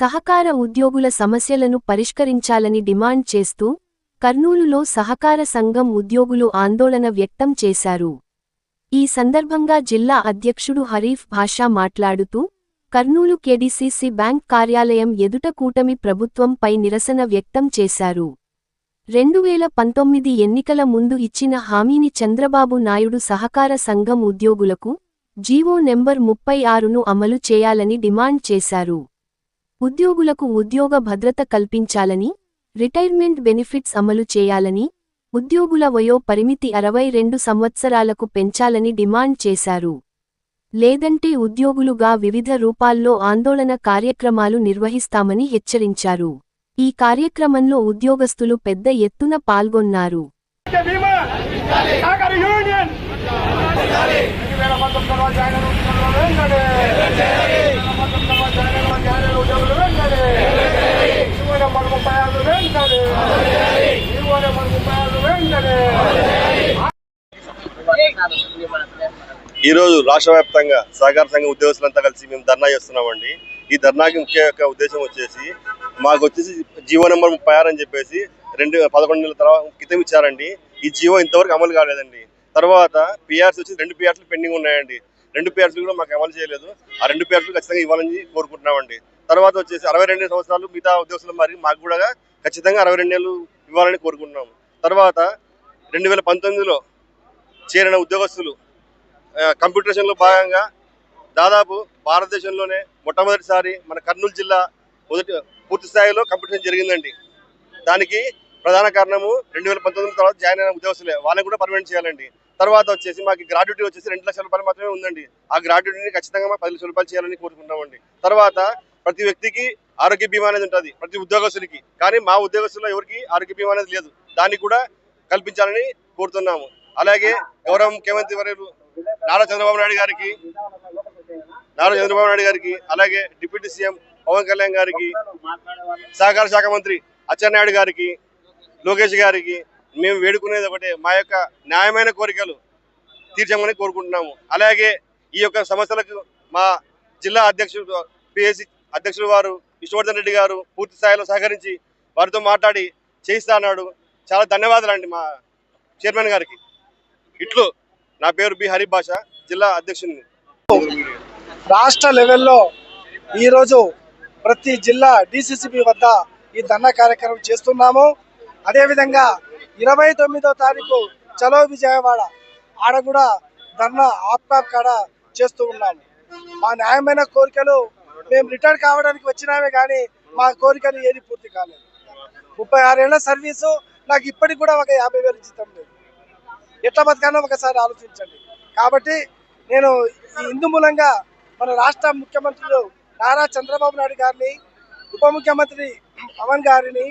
సహకార ఉద్యోగుల సమస్యలను పరిష్కరించాలని డిమాండ్ చేస్తూ కర్నూలులో సహకార సంఘం ఉద్యోగులు ఆందోళన వ్యక్తం చేశారు. ఈ సందర్భంగా జిల్లా అధ్యక్షుడు హరీఫ్ భాషా మాట్లాడుతూ కర్నూలు కెడిసిసి బ్యాంక్ కార్యాలయం ఎదుట కూటమి ప్రభుత్వంపై నిరసన వ్యక్తం చేశారు. రెండువేల పంతొమ్మిది ఎన్నికల ముందు ఇచ్చిన హామీని చంద్రబాబు నాయుడు సహకార సంఘం ఉద్యోగులకు జీవో నెంబర్ ముప్పై ఆరును అమలు చేయాలని డిమాండ్ చేశారు. ఉద్యోగులకు ఉద్యోగ భద్రత కల్పించాలని రిటైర్మెంట్ బెనిఫిట్స్ అమలు చేయాలని ఉద్యోగుల వయో పరిమితి అరవై రెండు సంవత్సరాలకు పెంచాలని డిమాండ్ చేశారు. లేదంటే ఉద్యోగులుగా వివిధ రూపాల్లో ఆందోళన కార్యక్రమాలు నిర్వహిస్తామని హెచ్చరించారు. ఈ కార్యక్రమంలో ఉద్యోగస్తులు పెద్ద ఎత్తున పాల్గొన్నారు. ఈరోజు రాష్ట్ర వ్యాప్తంగా సహకార సంఘ ఉద్యోగస్తులంతా కలిసి మేము ధర్నా చేస్తున్నామండి. ఈ ధర్నాకి ముఖ్య యొక్క ఉద్దేశం వచ్చేసి మాకు వచ్చేసి జీవో నెంబర్ ముప్పై ఆరు అని చెప్పేసి రెండు పదకొండు నెలల తర్వాత క్రితం ఇచ్చారండి. ఈ జీవో ఇంతవరకు అమలు కాలేదండి. తర్వాత పిఆర్స్ వచ్చి రెండు పిఆర్స్లు పెండింగ్ ఉన్నాయండి. రెండు పిఆర్స్లు కూడా మాకు అమలు చేయలేదు. ఆ రెండు పిఆర్స్లు ఖచ్చితంగా ఇవ్వాలని కోరుకుంటున్నామండి. తర్వాత వచ్చేసి అరవై రెండు సంవత్సరాలు మిగతా ఉద్యోగస్తులు మరి మాకు కూడా ఖచ్చితంగా అరవై రెండు నెలలు ఇవ్వాలని కోరుకుంటున్నాము తర్వాత రెండు వేల పంతొమ్మిదిలో చేరిన ఉద్యోగస్తులు ఆ, కంప్యూటరేషన్లో భాగంగా దాదాపు భారతదేశంలోనే మొట్టమొదటిసారి మన కర్నూలు జిల్లా మొదటి పూర్తి స్థాయిలో కంపిటీషన్ జరిగిందండి. దానికి ప్రధాన కారణము రెండు వేల పంతొమ్మిది తర్వాత జాయిన్ అయిన ఉద్యోగస్తులే. వాళ్ళని కూడా పర్మనెంట్ చేయాలండి. తర్వాత వచ్చేసి మాకు గ్రాడ్యుటీ వచ్చేసి రెండు లక్షల రూపాయలు మాత్రమే ఉందండి. ఆ గ్రాడ్యుటీని ఖచ్చితంగా మాకు పది లక్షల రూపాయలు చేయాలని కోరుకుంటున్నామండి. తర్వాత ప్రతి వ్యక్తికి ఆరోగ్య బీమా అనేది ఉంటుంది ప్రతి ఉద్యోగస్తులకి కానీ మా ఉద్యోగస్తుల్లో ఎవరికి ఆరోగ్య బీమా అనేది లేదు. దాన్ని కూడా కల్పించాలని కోరుతున్నాము. అలాగే గౌరవ ముఖ్యమంత్రి వర్యులు నారా చంద్రబాబు నాయుడు గారికి నారా చంద్రబాబు నాయుడు గారికి అలాగే డిప్యూటీ సీఎం పవన్ కళ్యాణ్ గారికి సహకార శాఖ మంత్రి అచ్చెన్నాయుడు గారికి లోకేష్ గారికి మేము వేడుకునేది ఒకటే మా యొక్క న్యాయమైన కోరికలు తీర్చమని కోరుకుంటున్నాము. అలాగే ఈ యొక్క సమస్యలకు మా జిల్లా అధ్యక్షుడు పిఎస్సి అధ్యక్షుడు వారు విష్ణువర్ధన్ రెడ్డి గారు పూర్తి స్థాయిలో సహకరించి వారితో మాట్లాడి చేయిస్తా అన్నాడు. చాలా ధన్యవాదాలండి మా చైర్మన్ గారికి. ఇట్లు నా పేరు బి హరి భాష జిల్లా అధ్యక్షుడిని రాష్ట్ర లెవెల్లో ఈరోజు ప్రతి జిల్లా డిసిసిబి వద్ద ఈ ధర్నా కార్యక్రమం చేస్తున్నాము. అదేవిధంగా ఇరవై తొమ్మిదో తారీఖు చలో విజయవాడ ఆడ కూడా ధర్నా ఆప్కాప్ కాడ చేస్తూ ఉన్నాము. మా న్యాయమైన కోరికలు మేము రిటైర్ కావడానికి వచ్చినామే కానీ మా కోరికలు ఏది పూర్తి కాలేదు. ముప్పై ఆరేళ్ళ సర్వీసు నాకు ఇప్పటికి కూడా ఒక యాభై వేలు జీతం లేదు. ఎట్లా బతకానో ఒకసారి ఆలోచించండి. కాబట్టి నేను ఈ ఇందు మూలంగా మన రాష్ట్ర ముఖ్యమంత్రులు నారా చంద్రబాబు నాయుడు గారిని ఉప ముఖ్యమంత్రి పవన్ గారిని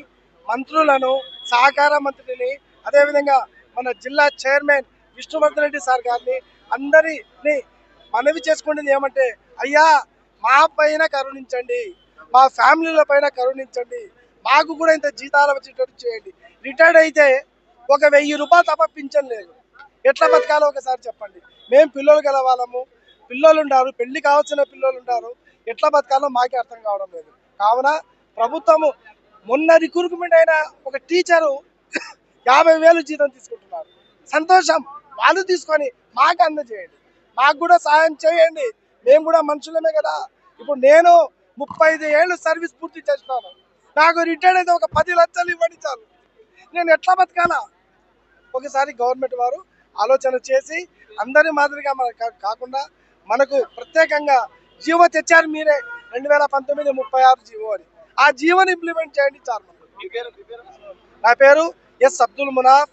మంత్రులను సహకార మంత్రిని అదేవిధంగా మన జిల్లా చైర్మన్ విష్ణువర్ధన్ రెడ్డి సార్ గారిని అందరిని మనవి చేసుకునేది ఏమంటే అయ్యా మా పైన కరుణించండి మా ఫ్యామిలీల పైన కరుణించండి మాకు కూడా ఇంత జీతాలు వచ్చేటట్టు చేయండి. రిటైర్డ్ అయితే ఒక వెయ్యి రూపాయలు తప్ప పింఛన్ లేదు. ఎట్లా బతకాలో ఒకసారి చెప్పండి. మేము పిల్లలు గెలవాలము పిల్లలు ఉంటారు పెళ్ళి కావాల్సిన పిల్లలు ఉంటారు ఎట్లా బతకాలో మాకే అర్థం కావడం లేదు. కావున ప్రభుత్వము మొన్న రిక్రూట్మెంట్ అయిన ఒక టీచరు యాభై వేలు జీతం తీసుకుంటున్నారు. సంతోషం. వాళ్ళు తీసుకొని మాకు అందజేయండి. మాకు కూడా సహాయం చేయండి. మేము కూడా మనుషులమే కదా. ఇప్పుడు నేను ముప్పై ఐదు ఏళ్ళు సర్వీస్ పూర్తి చేస్తున్నాను నాకు రిటైర్డ్ అయితే ఒక పది లక్షలు ఇవ్వండి చాలు. నేను ఎట్లా బతకాలా? ఒకసారి గవర్నమెంట్ వారు ఆలోచన చేసి అందరి మాదిరిగా మన కాకుండా మనకు ప్రత్యేకంగా జీవో తెచ్చారు మీరే. రెండు వేల పంతొమ్మిది ముప్పై ఆరు జీవో అని. ఆ జీవోని ఇంప్లిమెంట్ చేయండి చాలు నా పేరు ఎస్ అబ్దుల్ మునాఫ్.